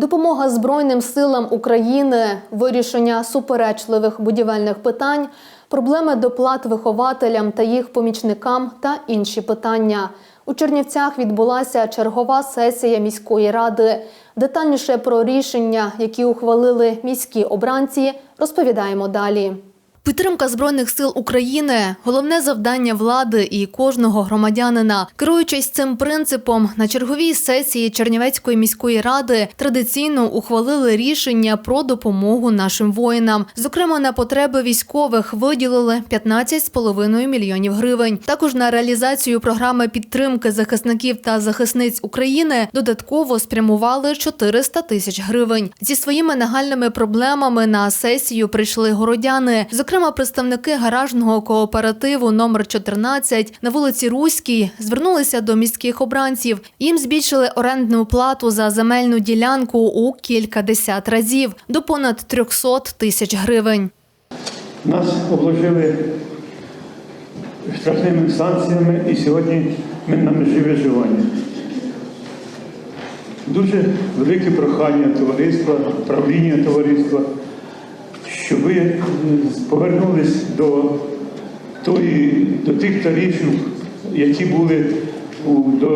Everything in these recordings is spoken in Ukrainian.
Допомога Збройним силам України, вирішення суперечливих будівельних питань, проблеми доплат вихователям та їх помічникам та інші питання. У Чернівцях відбулася чергова сесія міської ради. Детальніше про рішення, які ухвалили міські обранці, розповідаємо далі. Підтримка збройних сил України головне завдання влади і кожного громадянина. Керуючись цим принципом, на черговій сесії Чернівецької міської ради традиційно ухвалили рішення про допомогу нашим воїнам. Зокрема, на потреби військових виділили 15,5 мільйонів гривень. Також на реалізацію програми підтримки захисників та захисниць України додатково спрямували 400 тисяч гривень. Зі своїми нагальними проблемами на сесію прийшли городяни. Зокрема, представники гаражного кооперативу номер 14 на вулиці Руській звернулися до міських обранців. Їм збільшили орендну плату за земельну ділянку у кількадесят разів до понад 300 тисяч гривень. Нас обложили штрафними санкціями і сьогодні ми на межі виживання. Дуже велике прохання товариства, правління товариства, щоб ви е, повернулись до, тої, до тих тарифів, які були до,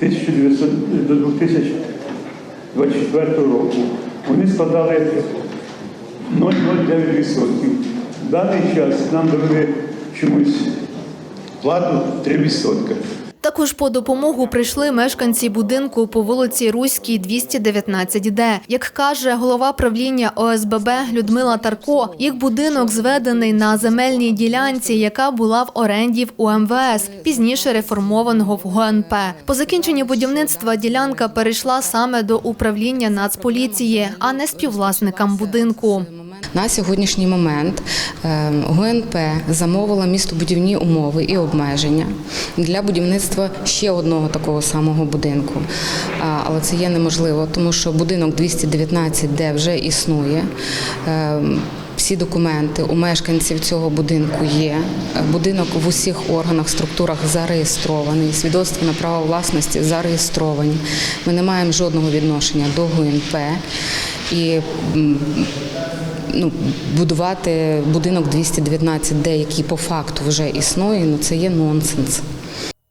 1900, до 2024 року. Вони складали 0,09%. В даний час нам довели чомусь плату 3%. Також по допомогу прийшли мешканці будинку по вулиці Руській, 219Д. Як каже голова правління ОСББ Людмила Тарко, їх будинок зведений на земельній ділянці, яка була в оренді в УМВС, пізніше реформованого в ГНП. По закінченні будівництва ділянка перейшла саме до управління Нацполіції, а не співвласникам будинку. На сьогоднішній момент е, ГНП замовила містобудівні умови і обмеження для будівництва ще одного такого самого будинку. Але це є неможливо, тому що будинок 219, де вже існує. е, Всі документи у мешканців цього будинку є. Будинок в усіх органах, структурах зареєстрований, свідоцтва на право власності зареєстровані. Ми не маємо жодного відношення до ГНП. І ну, будувати будинок 219, де який по факту вже існує, ну це є нонсенс.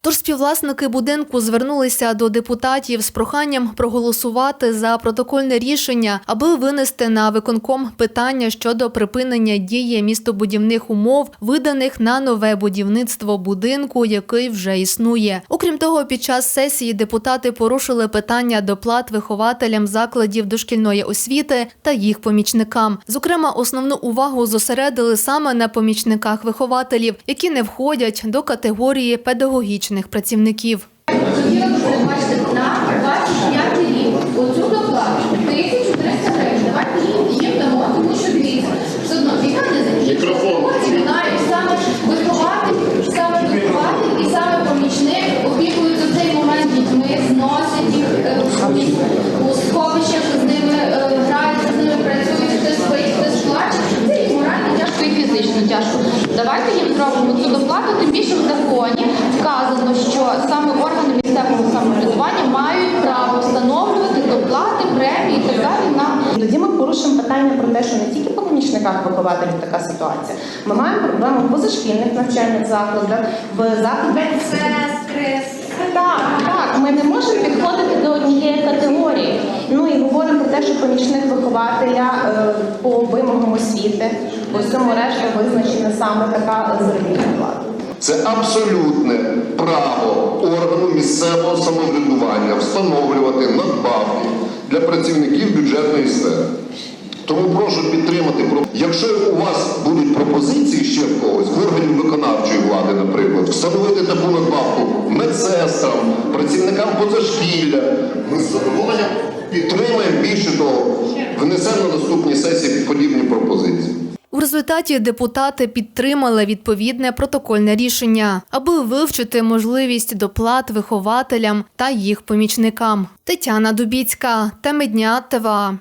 Тож співвласники будинку звернулися до депутатів з проханням проголосувати за протокольне рішення, аби винести на виконком питання щодо припинення дії містобудівних умов, виданих на нове будівництво будинку, який вже існує. Окрім того, під час сесії депутати порушили питання доплат вихователям закладів дошкільної освіти та їх помічникам. Зокрема, основну увагу зосередили саме на помічниках вихователів, які не входять до категорії педагогічних працівників. Хотіла б на 25 рік оцю доплату 1300 гривень. Давайте їм, їм дамо, тому що дивіться, все одно війна не закінчилася. Потім навіть саме вихователь, саме вихователь і саме помічник опікуються в цей момент дітьми, зносять їх у сховищах, з ними граються, з ними працюють, хтось спить, хтось плаче. Це і морально тяжко, і фізично тяжко. Давайте їм зробимо цю доплату, тим більше в законі вказано, що саме органи місцевого самоврядування мають право встановлювати доплати, премії і так далі на Тоді ми порушимо питання про те, що не тільки по помічниках вихователів така ситуація. Ми маємо проблему в позашкільних навчальних закладах, в закладах Сестри, Так, так, ми не можемо підходити до однієї категорії. Ну і говоримо про те, що помічник вихователя е, по вимогам освіти, по всьому решта визначена саме така заробітна плата. Це абсолютне право органу місцевого самоврядування встановлювати надбавки для працівників бюджетної сфери. Тому прошу підтримати. Якщо у вас будуть пропозиції ще в когось, в органів виконавчої влади, наприклад, встановити таку надбавку медсестрам, працівникам позашкілля, ми з задоволенням підтримаємо більше того, внесемо на наступні сесії подібні пропозиції. У результаті депутати підтримали відповідне протокольне рішення, аби вивчити можливість доплат вихователям та їх помічникам. Тетяна Дубіцька, теми дня ТВА.